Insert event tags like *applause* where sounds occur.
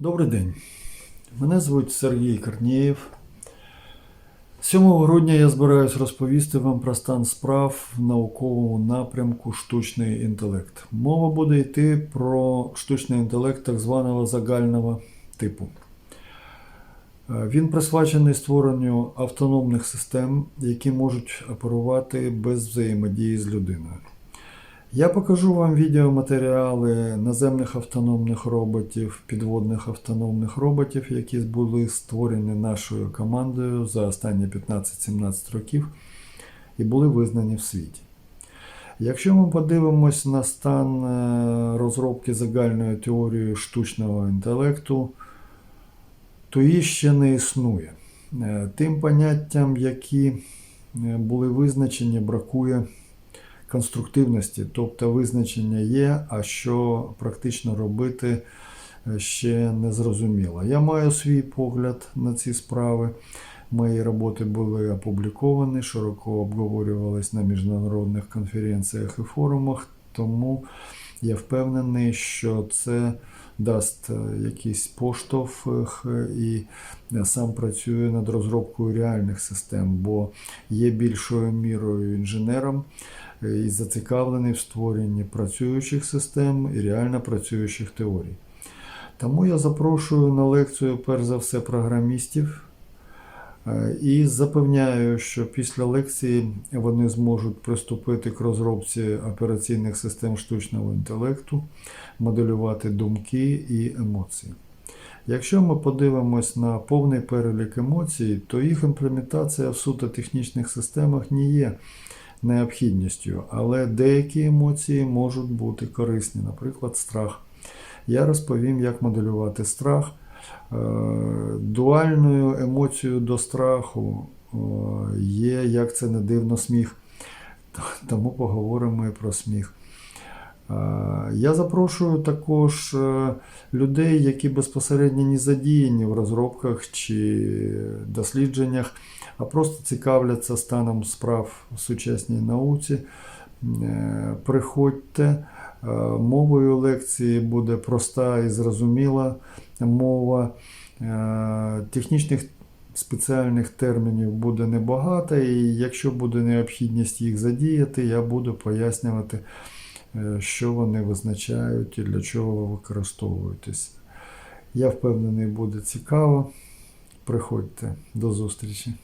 Добрий день. Мене звуть Сергій Корнієв. 7 грудня я збираюсь розповісти вам про стан справ в науковому напрямку штучний інтелект. Мова буде йти про штучний інтелект так званого загального типу. Е, Він присвячений створенню автономних систем, які можуть оперувати без взаємодії з людиною. Я покажу вам відеоматеріали наземних автономних роботів, підводних автономних роботів, які були створені нашою командою за останні 15-17 років і були визнані в світі. Якщо ми подивимось на стан е, розробки загальної теорії штучного інтелекту, то її ще не існує. Е, Тим поняттям, які е, були визначені, бракує конструктивності, тобто визначення є, а що практично робити е, ще не зрозуміло. Я маю свій погляд на ці справи. Мої роботи були опубліковані, широко обговорювалися на міжнародних конференціях і форумах, тому я впевнений, що це дасть е, якийсь поштовх е, і сам працюю над розробкою реальних систем, бо є більшою мірою інженером е, і зацікавлений в створенні працюючих систем і реально працюючих теорій. Тому я запрошую на лекцію, перш за все, програмістів. Е, І запевняю, що після лекції вони зможуть приступити к розробці операційних систем штучного інтелекту, моделювати думки і емоції. Якщо ми подивимось на повний перелік емоцій, то їх імплементація в суто технічних системах не є необхідністю, але деякі емоції можуть бути корисні, наприклад, страх. Я розповім, як моделювати страх. Е, Дуальною емоцією до страху е, є, як це не дивно, сміх. *laughs* Тому поговоримо і про сміх. Е, Я запрошую також людей, які безпосередньо не задіяні в розробках чи дослідженнях, а просто цікавляться станом справ в сучасній науці. Приходьте. Е, Мовою лекції буде проста і зрозуміла мова. Е, Технічних спеціальних термінів буде небагато, і якщо буде необхідність їх задіяти, я буду пояснювати, е, що вони визначають і для чого використовуєтесь. Я впевнений, буде цікаво. Приходьте до зустрічі.